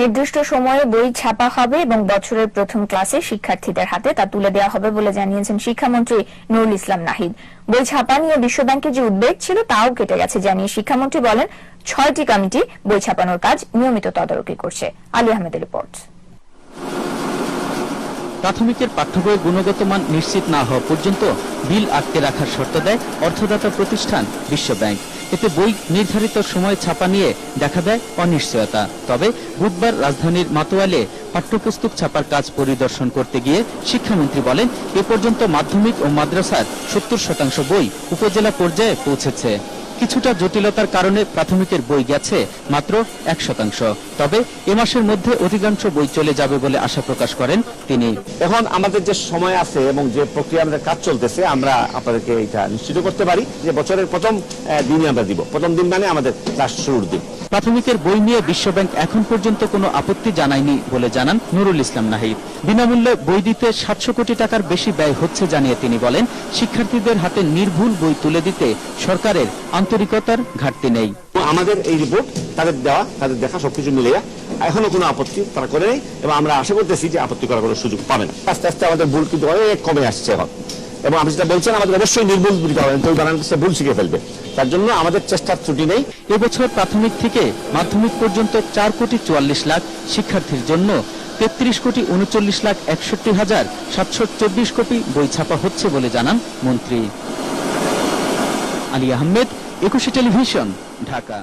নির্দিষ্ট সময়ে বই ছাপা হবে এবং বছরের প্রথম ক্লাসে শিক্ষার্থীদের হাতে তা তুলে দেওয়া হবে বলে জানিয়েছেন শিক্ষামন্ত্রী নুরুল ইসলাম নাহিদ। বই ছাপা নিয়ে বিশ্বব্যাংকের যে উদ্বেগ ছিল তাও কেটে গেছে জানিয়ে শিক্ষামন্ত্রী বলেন, ছয়টি কমিটি বই ছাপানোর কাজ নিয়মিত তদারকি করছে। আলী আহমেদের রিপোর্ট। প্রাথমিকের পাঠ্যবইয়ের গুণগত মান নিশ্চিত না হওয়া পর্যন্ত বিল আটকে রাখার শর্ত দেয় অর্থদাতা প্রতিষ্ঠান বিশ্বব্যাংক এতে বই নির্ধারিত সময় ছাপা নিয়ে দেখা দেয় অনিশ্চয়তা। তবে বুধবার রাজধানীর মাতোয়ালে পাঠ্যপুস্তক ছাপার কাজ পরিদর্শন করতে গিয়ে শিক্ষামন্ত্রী বলেন, এ পর্যন্ত মাধ্যমিক ও মাদ্রাসার সত্তর শতাংশ বই উপজেলা পর্যায়ে পৌঁছেছে। কিছুটা জটিলতার কারণে প্রাথমিকের বই গেছে মাত্র এক শতাংশ। তবে এ মাসের মধ্যে অধিকাংশ বই চলে যাবে বলে আশা প্রকাশ করেন তিনি। এখন আমাদের যে সময় আছে এবং যে প্রক্রিয়া আমাদের কাজ চলতেছে, আমরা আপনাদেরকে এটা নিশ্চিত করতে পারি যে বছরের প্রথম দিনে আমরা দিব। প্রথম দিন মানে আমাদের ক্লাস শুরুর দিন। প্রাথমিকের বই নিয়ে বিশ্বব্যাংক এখন পর্যন্ত কোনো আপত্তি জানায়নি বলে জানান নুরুল ইসলাম নাহিদ। বিনামূল্যে বই দিতে সাতশো কোটি টাকার বেশি ব্যয় হচ্ছে জানিয়ে তিনি বলেন শিক্ষার্থীদের হাতে নির্ভুল বই তুলে দিতে সরকারের আন্তরিকতার ঘাটতি নেই। আমাদের এই রিপোর্ট তাদের দেওয়া তাদের দেখা সবকিছু মিলিয়ে এখনও কোনো আপত্তি তারা করে নেই এবং আমরা আশা করতেছি যে আপত্তি করার কোনো সুযোগ পাবেন আস্তে আস্তে আমাদের ভুল কিন্তু অনেক কমে আসছে এখন। এবং আপনি যেটা বলছেন, আমাদের অবশ্যই নির্ভুল দিতে হবে। কেউ বানান ভুল শিখে ফেলবে। তার জন্য আমাদের চেষ্টার ত্রুটি নেই। এবছর প্রাথমিক থেকে মাধ্যমিক পর্যন্ত চার কোটি চুয়াল্লিশ লাখ শিক্ষার্থীর জন্য তেত্রিশ কোটি উনচল্লিশ লাখ একষট্টি হাজার সাতশো চব্বিশ কোটি বই ছাপা হচ্ছে বলে জানান মন্ত্রী। আলী আহমেদ, একুশে টেলিভিশন, ঢাকা।